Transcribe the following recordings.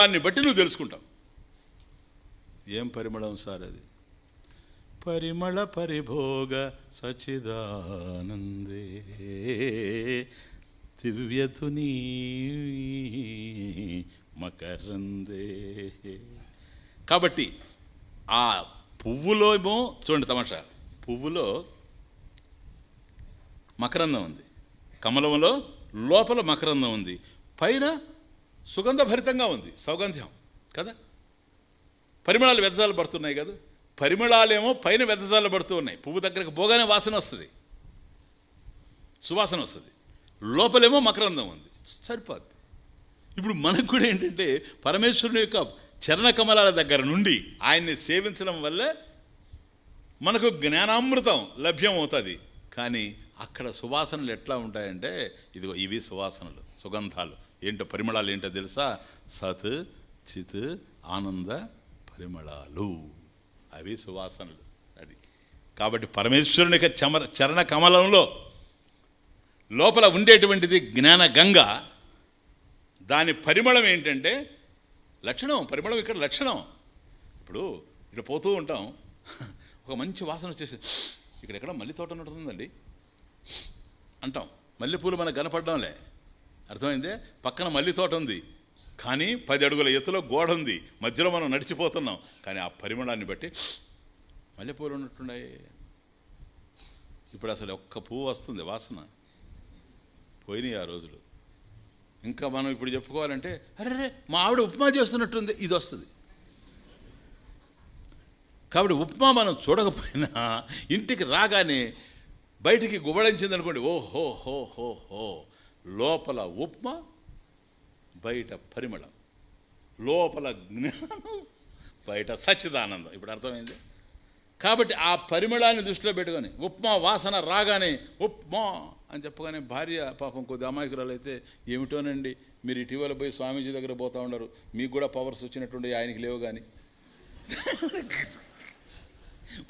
దాన్ని బట్టి నువ్వు తెలుసుకుంటావు. ఏం పరిమళం సార్ అది? పరిమళ పరిభోగ సచిదానందే దివ్యతుని మకరందే. కాబట్టి ఆ పువ్వులో ఏమో చూడండి తమాషా పువ్వులో మకరందం ఉంది. కమలంలో లోపల మకరందం ఉంది. పైన సుగంధభరితంగా ఉంది సౌగంధ్యం కదా? పరిమళాలు వెదజాలు పడుతున్నాయి కదా? పరిమళాలేమో పైన వెదజాలు పడుతూ ఉన్నాయి. పువ్వు దగ్గరకు పోగానే వాసన వస్తుంది. సువాసన వస్తుంది. లోపలేమో మకరందం ఉంది. సరిపోద్ది. ఇప్పుడు మనకు కూడా ఏంటంటే పరమేశ్వరుని యొక్క చరణ కమలాల దగ్గర నుండి ఆయన్ని సేవించడం వల్ల మనకు జ్ఞానామృతం లభ్యం అవుతుంది కానీ అక్కడ సువాసనలు ఎట్లా ఉంటాయంటే ఇదిగో ఇవి సువాసనలు. సుగంధాలు. ఏంటో పరిమళాలు ఏంటో తెలుసా? సత్ చిత్ ఆనంద పరిమళాలు. అవి సువాసనలు అది. కాబట్టి పరమేశ్వరుని యొక్క చమర చరణ కమలంలో లోపల ఉండేటువంటిది జ్ఞాన గంగ. దాని పరిమళం ఏంటంటే లక్షణం పరిమళం ఇక్కడ లక్షణం. ఇప్పుడు ఇక్కడ పోతూ ఉంటాం. ఒక మంచి వాసన వచ్చేసి ఇక్కడెక్కడ మల్లె తోట ఉంటుందండి అంటాం. మల్లెపూలు మనకు కనపడడంలే. అర్థమైందే? పక్కన మల్లి తోట ఉంది. కానీ పది అడుగుల ఎత్తులో గోడ ఉంది. మధ్యలో మనం నడిచిపోతున్నాం. కానీ ఆ పరిమళాన్ని బట్టి మల్లెపూలు ఉన్నట్టున్నాయి ఇప్పుడు అసలు ఒక్క పువ్వు వస్తుంది వాసన. పోయినాయి ఆ రోజులు. ఇంకా మనం ఇప్పుడు చెప్పుకోవాలంటే అరే మా ఆవిడ ఉప్మా చేస్తున్నట్టుంది ఇది వస్తుంది. కాబట్టి ఉప్మా మనం చూడకపోయినా ఇంటికి రాగానే బయటికి గుబళించింది అనుకోండి ఓ హో హో హో హో లోపల ఉప్మా బయట పరిమళం. లోపల జ్ఞానం బయట సచ్చిదానందం. ఇప్పుడు అర్థమైంది? కాబట్టి ఆ పరిమళాన్ని దృష్టిలో పెట్టుకొని ఉప్మా వాసన రాగానే ఉప్మా అని చెప్పగానే భార్య పాపం కొద్ది అమాయకురాలు అయితే ఏమిటోనండి? మీరు ఇటీవల పోయి స్వామీజీ దగ్గర పోతా ఉన్నారు మీకు కూడా పవర్స్ వచ్చినట్టుండే ఆయనకి లేవు కానీ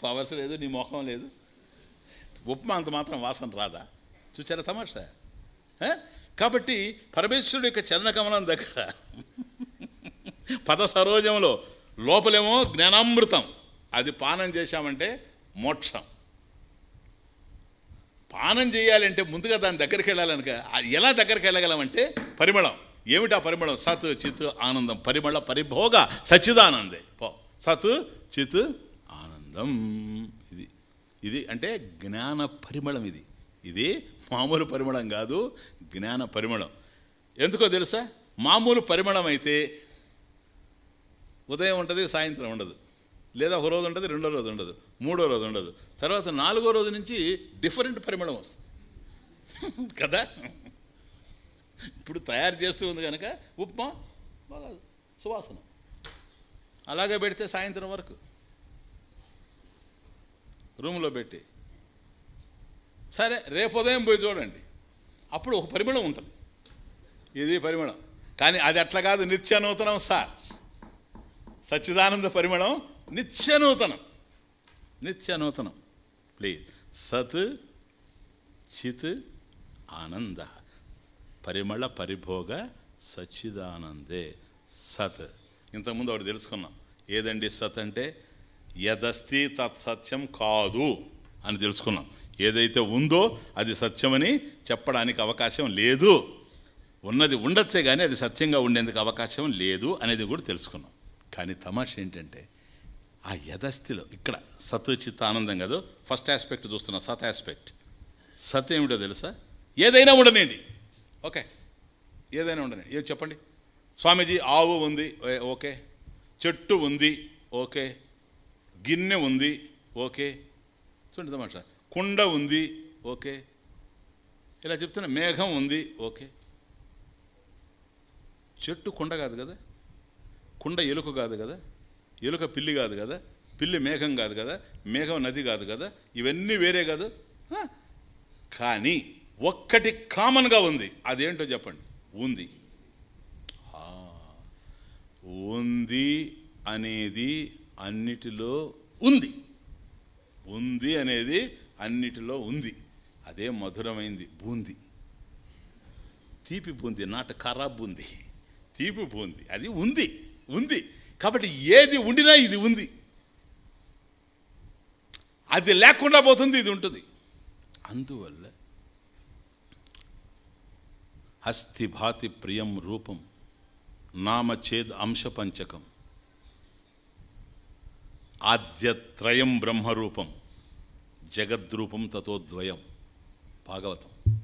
పవర్స్ లేదు నీ ముఖం లేదు. ఉప్మా అంత మాత్రం వాసన రాదా? చూచారా తమాషా? కాబట్టి పరమేశ్వరుడు యొక్క చరణకమలం దగ్గర పద సరోజంలో లోపలేమో జ్ఞానామృతం. అది పానం చేశామంటే మోక్షం. పానం చేయాలంటే ముందుగా దాని దగ్గరికి వెళ్ళాలనుక అది ఎలా దగ్గరికి వెళ్ళగలమంటే పరిమళం. ఏమిటా పరిమళం? సత్ చిత్ ఆనందం. పరిమళ పరిభోగ సచిదానందే పో. సత్ చిత్ ఆనందం. ఇది. ఇది అంటే జ్ఞాన పరిమళం ఇది. ఇది మామూలు పరిమళం కాదు జ్ఞాన పరిమళం. ఎందుకో తెలుసా? మామూలు పరిమళం అయితే ఉదయం ఉంటుంది సాయంత్రం ఉండదు. లేదా ఒక రోజు ఉంటుంది రెండో రోజు ఉండదు మూడో రోజు ఉండదు. తర్వాత నాలుగో రోజు నుంచి డిఫరెంట్ పరిమళం వస్తుంది. కదా? ఇప్పుడు తయారు చేస్తూ ఉంది కనుక ఉప్మా బాగా సువాసన. అలాగే పెడితే సాయంత్రం వరకు రూమ్లో పెట్టి సరే రేపు ఉదయం పోయి చూడండి. అప్పుడు ఒక పరిమళం ఉంటుంది. ఇది పరిమళం. కానీ అది అట్లా కాదు నిత్యనూతనం సార్. సచ్చిదానంద పరిమళం నిత్యనూతనం నిత్యనూతనం ప్లీజ్. సత్ చిత్ ఆనంద. పరిమళ పరిభోగ సచ్చిదానందే. సత్. ఇంతకుముందు ఒకటి తెలుసుకున్నాం. ఏదండి సత్ అంటే? యదస్తి తత్సత్యం కాదు అని తెలుసుకున్నాం. ఏదైతే ఉందో అది సత్యమని చెప్పడానికి అవకాశం లేదు. ఉన్నది ఉండొచ్చే కానీ అది సత్యంగా ఉండేందుకు అవకాశం లేదు అనేది కూడా తెలుసుకున్నాం. కానీ తమాష ఏంటంటే ఆ యథస్థిలో ఇక్కడ సత్ చిత్త ఆనందం కాదు ఫస్ట్ ఆస్పెక్ట్ చూస్తున్నాం సత్ ఆస్పెక్ట్. సత్ ఏమిటో తెలుసా? ఏదైనా ఉండనండి ఓకే. ఏదైనా ఉండని ఏది చెప్పండి? స్వామీజీ ఆవు ఉంది ఏ- ఓకే. చెట్టు ఉంది ఓకే. గిన్నె ఉంది ఓకే. చూడండి తమాషా. కుండ ఉంది ఓకే. ఇలా చెప్తున్నా మేఘం ఉంది ఓకే. చెట్టు కుండ కాదు కదా? కుండ ఎలుక కాదు కదా? ఎలుక పిల్లి కాదు కదా? పిల్లి మేఘం కాదు కదా? మేఘం నది కాదు కదా? ఇవన్నీ వేరే కాదు? కానీ ఒక్కటి కామన్గా ఉంది. అదేంటో చెప్పండి. ఉంది. ఉంది అనేది అన్నిటిలో ఉంది. ఉంది అనేది అన్నిటిలో ఉంది. అదే మధురమైంది బూంది. తీపి బూంది నాట ఖరా బూంది. తీపి బూంది అది ఉంది ఉంది. కాబట్టి ఏది ఉండినా ఇది ఉంది. అది లేకుండా పోతుంది ఇది ఉంటుంది. అందువల్ల హస్తి భాతి ప్రియం రూపం నామచేద్ అంశపంచకం ఆద్యత్రయం బ్రహ్మరూపం జగద్రూపం తతోద్వయం భాగవతం.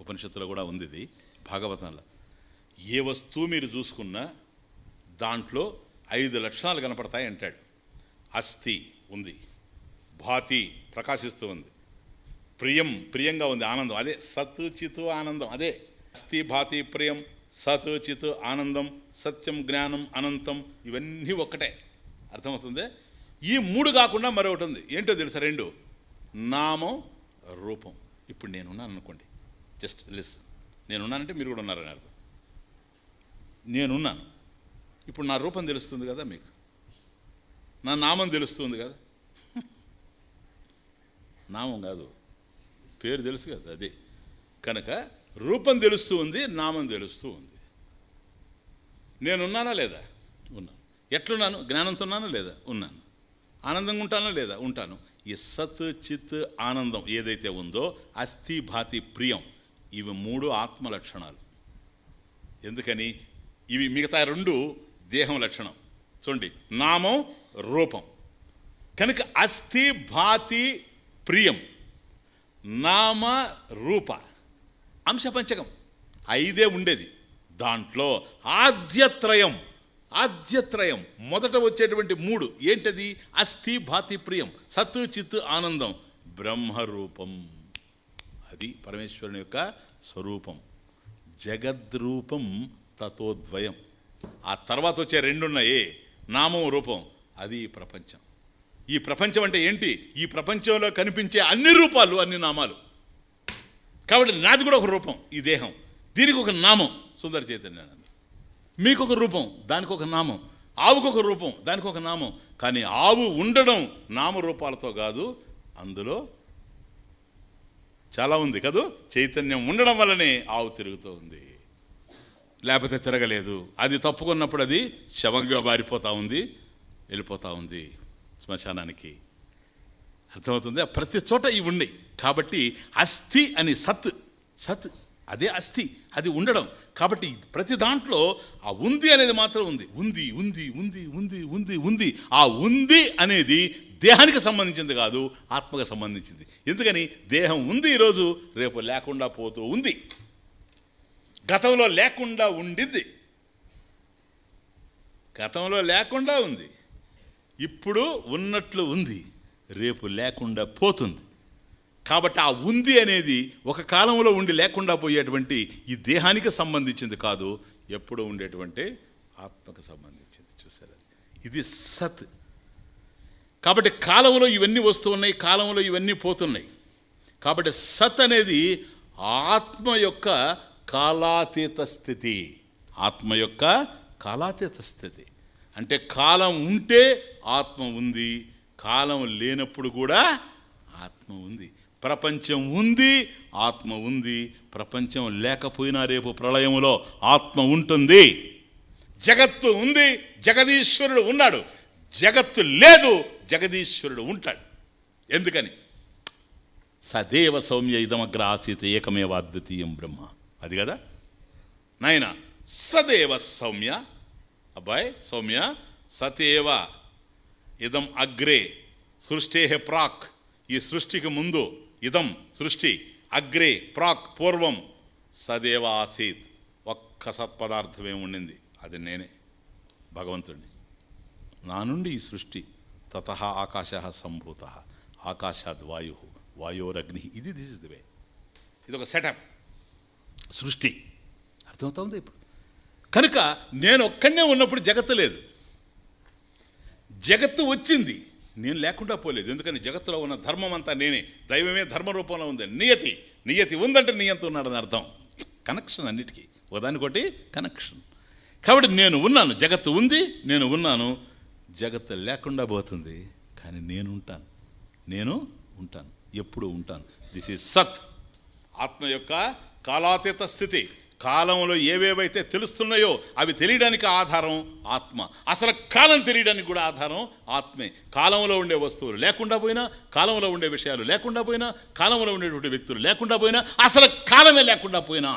ఉపనిషత్తులో కూడా ఉంది ఇది. భాగవతంలో. ఏ వస్తువు మీరు చూసుకున్నా దాంట్లో ఐదు లక్షణాలు కనపడతాయి అంటాడు. అస్థి ఉంది. భాతి ప్రకాశిస్తూ ఉంది. ప్రియం ప్రియంగా ఉంది ఆనందం. అదే సత్చితు ఆనందం. అదే అస్థి భాతి ప్రియం సత్ చిత్ ఆనందం సత్యం జ్ఞానం అనంతం ఇవన్నీ ఒక్కటే. అర్థమవుతుంది? ఈ మూడు కాకుండా మరొకటి ఉంది. ఏంటో తెలుసా? రెండు. నామం రూపం. ఇప్పుడు నేనున్నాను అనుకోండి. జస్ట్ లిస్ నేనున్నానంటే మీరు కూడా ఉన్నారని అర్థం. నేనున్నాను. ఇప్పుడు నా రూపం తెలుస్తుంది కదా మీకు. నా నామం తెలుస్తుంది కదా. నామం కాదు. పేరు తెలుసు కదా అది. కనుక రూపం తెలుస్తూ ఉంది నామం తెలుస్తూ ఉంది. నేనున్నానా లేదా? ఉన్నాను. ఎట్లున్నాను? జ్ఞానంతో ఉన్నానా లేదా? ఉన్నాను. ఆనందంగా ఉంటానా లేదా? ఉంటాను. ఈ సత్ చిత్ ఆనందం ఏదైతే ఉందో అస్థి భాతి ప్రియం ఇవి మూడు ఆత్మ లక్షణాలు. ఎందుకని? ఇవి మిగతా రెండు దేహం లక్షణం. చూడండి నామం రూపం. కనుక అస్థి భాతి ప్రియం నామ రూప అంశపంచకం ఐదే ఉండేది. దాంట్లో ఆద్యత్రయం ఆద్యత్రయం. మొదట వచ్చేటువంటి మూడు. ఏంటది? అస్థి భాతి ప్రియం. సత్ చిత్ ఆనందం. బ్రహ్మరూపం. అది పరమేశ్వరుని యొక్క స్వరూపం. జగద్రూపం తతోద్వయం. ఆ తర్వాత వచ్చే రెండున్నాయే. నామం రూపం. అది ప్రపంచం. ఈ ప్రపంచం అంటే ఏంటి? ఈ ప్రపంచంలో కనిపించే అన్ని రూపాలు అన్ని నామాలు. కాబట్టి నాది కూడా ఒక రూపం. ఈ దేహం. దీనికి ఒక నామం. సుందర చైతన్యానంద. మీకు ఒక రూపం దానికి ఒక నామం. ఆవుకు ఒక రూపం దానికి ఒక నామం. కానీ ఆవు ఉండడం నామరూపాలతో కాదు అందులో చాలా ఉంది కదూ? చైతన్యం ఉండడం వల్లనే ఆవు తిరుగుతూ ఉంది. లేకపోతే తిరగలేదు. అది తప్పుకున్నప్పుడు అది శవంగా మారిపోతూ ఉంది వెళ్ళిపోతూ ఉంది శ్మశానానికి. అర్థమవుతుంది? ప్రతి చోట ఇవి ఉన్నాయి. కాబట్టి అస్థి అని సత్ సత్ అదే అస్థి అది ఉండడం. కాబట్టి ప్రతి దాంట్లో ఆ ఉంది అనేది మాత్రం ఉంది. ఉంది ఉంది ఉంది ఉంది ఉంది ఉంది. ఆ ఉంది అనేది దేహానికి సంబంధించింది కాదు ఆత్మకు సంబంధించింది. ఎందుకని? దేహం ఉంది ఈరోజు రేపు లేకుండా పోతూ ఉంది. గతంలో లేకుండా ఉండింది. గతంలో లేకుండా ఉంది. ఇప్పుడు ఉన్నట్లు ఉంది రేపు లేకుండా పోతుంది. కాబట్టి ఆ ఉంది అనేది ఒక కాలంలో ఉండి లేకుండా పోయేటువంటి ఈ దేహానికి సంబంధించింది కాదు ఎప్పుడు ఉండేటువంటి ఆత్మకు సంబంధించింది. చూసారా ఇది సత్. కాబట్టి కాలంలో ఇవన్నీ వస్తూ ఉన్నాయి కాలంలో ఇవన్నీ పోతున్నాయి. కాబట్టి సత్ అనేది ఆత్మ యొక్క కాలాతీత స్థితి. ఆత్మ యొక్క కాలాతీత స్థితి. అంటే కాలం ఉంటే ఆత్మ ఉంది కాలం లేనప్పుడు కూడా ఆత్మ ఉంది. ప్రపంచం ఉంది ఆత్మ ఉంది. ప్రపంచం లేకపోయినా రేపు ప్రళయంలో ఆత్మ ఉంటుంది. జగత్తు ఉంది జగదీశ్వరుడు ఉన్నాడు. జగత్తు లేదు జగదీశ్వరుడు ఉంటాడు. ఎందుకని? సదేవ సౌమ్య ఇదమగ్ర ఆసీత ఏకమేవ అద్వితీయం బ్రహ్మ. అది కదా? నాయన సదేవ సౌమ్య అబ్బాయి సౌమ్య సతేవ ఇదం అగ్రే సృష్టే ప్రాక్. ఈ సృష్టికి ముందు ఇదం సృష్టి అగ్రే ప్రాక్ పూర్వం సదేవ ఆసీత్ ఒక్క సత్పదార్థమే ఉండింది. అది నేనే భగవంతుడిని. నా నుండి ఈ సృష్టి తత ఆకాశ సంభూత ఆకాశాద్ వాయు వాయోరగ్ని. ఇది దిస్ ఇస్ ది వే. ఇది ఒక సెటప్ సృష్టి. అర్థమవుతుంది ఇప్పుడు. కనుక నేను ఒక్కడనే ఉన్నప్పుడు జగత్తు లేదు. జగత్తు వచ్చింది. నేను లేకుండా పోలేదు. ఎందుకని? జగత్తులో ఉన్న ధర్మం అంతా నేనే. దైవమే ధర్మ రూపంలో ఉంది. నియతి. నియతి ఉందంటే నియంత ఉన్నాడని అర్థం. కనెక్షన్ అన్నిటికీ. ఒకదానికొకటి కనెక్షన్ కాబట్టి నేను ఉన్నాను. జగత్తు ఉంది నేను ఉన్నాను. జగత్తు లేకుండా పోతుంది కానీ నేను ఉంటాను. నేను ఉంటాను. ఎప్పుడు ఉంటాను. దిస్ ఈజ్ సత్ ఆత్మ యొక్క కాలాతీత స్థితి. కాలంలో ఏవేవైతే తెలుస్తున్నాయో అవి తెలియడానికి ఆధారం ఆత్మ. అసలు కాలం తెలియడానికి కూడా ఆధారం ఆత్మే. కాలంలో ఉండే వస్తువులు లేకుండా పోయినా కాలంలో ఉండే విషయాలు లేకుండా పోయినా కాలంలో ఉండేటువంటి వ్యక్తులు లేకుండా పోయినా అసలు కాలమే లేకుండా పోయినా.